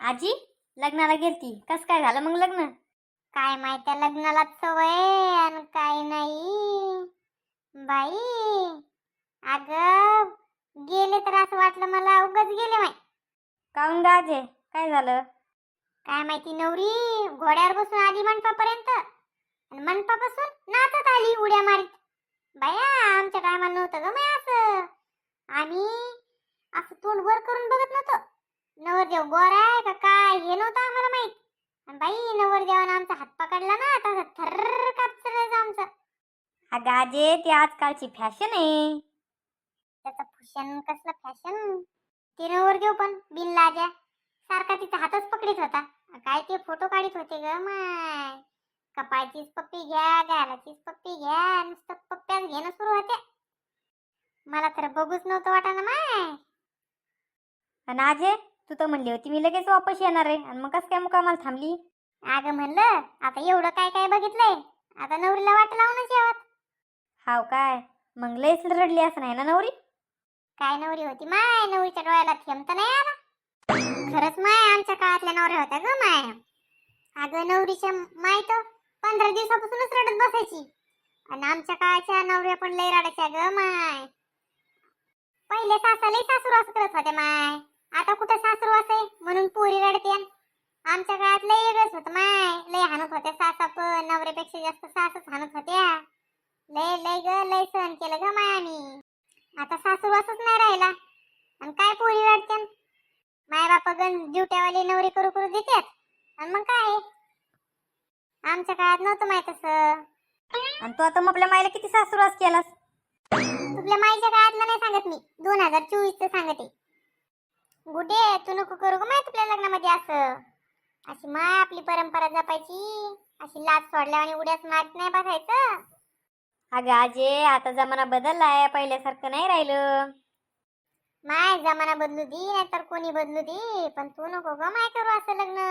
आजी लग्नाला गेलती. कस काय झालं मग लग्न? काय माहिती लग्नाला सवय आणि काय नाही. बाई अग गेले तर असं वाटलं मला उगाच गेले माय काऊन गाजे काय झालं? काय माहिती नवरी घोड्यावर बसून आली मंडपापर्यंत आणि मंडपापासून नाचत आली उड्या मारीत. बाया आमच्या टायमाला नव्हतं ग माय असं. आम्ही असं तोंड वर करून बघत नव्हतो. नवरदेव गोरा हे नव्हतं आम्हाला माहीत. आणि बाई नवरदेवानं आमचा हात पकडला ना आता थर्र कापसरायचं आमचं. अगं आजे ती आजकालची फॅशन आहे. त्याचं फुशन कसलं फॅशन? ते घेऊ पण बिन लाजा सारखा तिचा हातच पकडीत होता. काय ते फोटो काढीत होते ग माय. कपाळचीच पप्पी घ्या गालाचीच पप्पी घ्या नुसतं पप्प्याच घेणं सुरू होते मला तर बघूच नव्हतं वाटा ना माय. आणि आजे? तू तर म्हणली होती मी लगेच वापस येणार आहे. आणि मग कस काय मुकामाला थांबली? अगं म्हणलं आता एवढं काय काय बघितलंय? आता नवरीला वाट लावूनच यावत हाव काय? मग लयच रडली असं नाही ना नवरी? काय नवरी होती? माय नवरीच्या डोळ्याला थेंब तर नाही आला. खरंच माय आमच्या काळातल्या नवऱ्या होत्या ग माय. अगं नवरीच्या माय तर पंधरा दिवसापासूनच रडत बसायची. आणि आमच्या काळाच्या नवऱ्या पण लय रडायच्या ग माय. पहिले सासा लय सासूर असं करत होते माय. आता कुठं सासूर असे? म्हणून पोरी रडते. आमच्या काळात लय वेगळंच होत माय. लय हाणत होत्या सासा पण नवऱ्यापेक्षा जास्त सासच हाणत होत्या. लय लय ग लय सहन केलं ग माय आम्ही. आता सासू वासच नाही राहिला. आणि काय पोरी रडते? माय बाप गण ड्युट्यावाले नवरी करू करू देतात. आणि मग काय? आमच्या काळात नव्हतं माहीत असं आणि तू आता मग आपल्या मायला किती सासूरवास केलास? तुझ्या माईच्या काळातलं नाही सांगत मी. दोन हजार चोवीसचं सांगते. गुडे तू नको करू ग माय तुझ्या लग्नामध्ये असं. अशी माय आपली परंपरा जपायची. अशी लाच सोडल्या आणि उड्याच मारत नाही बसायचं. अगं आजे आता जमाना बदललाय पहिल्यासारखं नाही राहिलं. माय जमाना बदलू दे नाहीतर कोणी बदलू दे पण तू नको ग माय करू असं लग्न.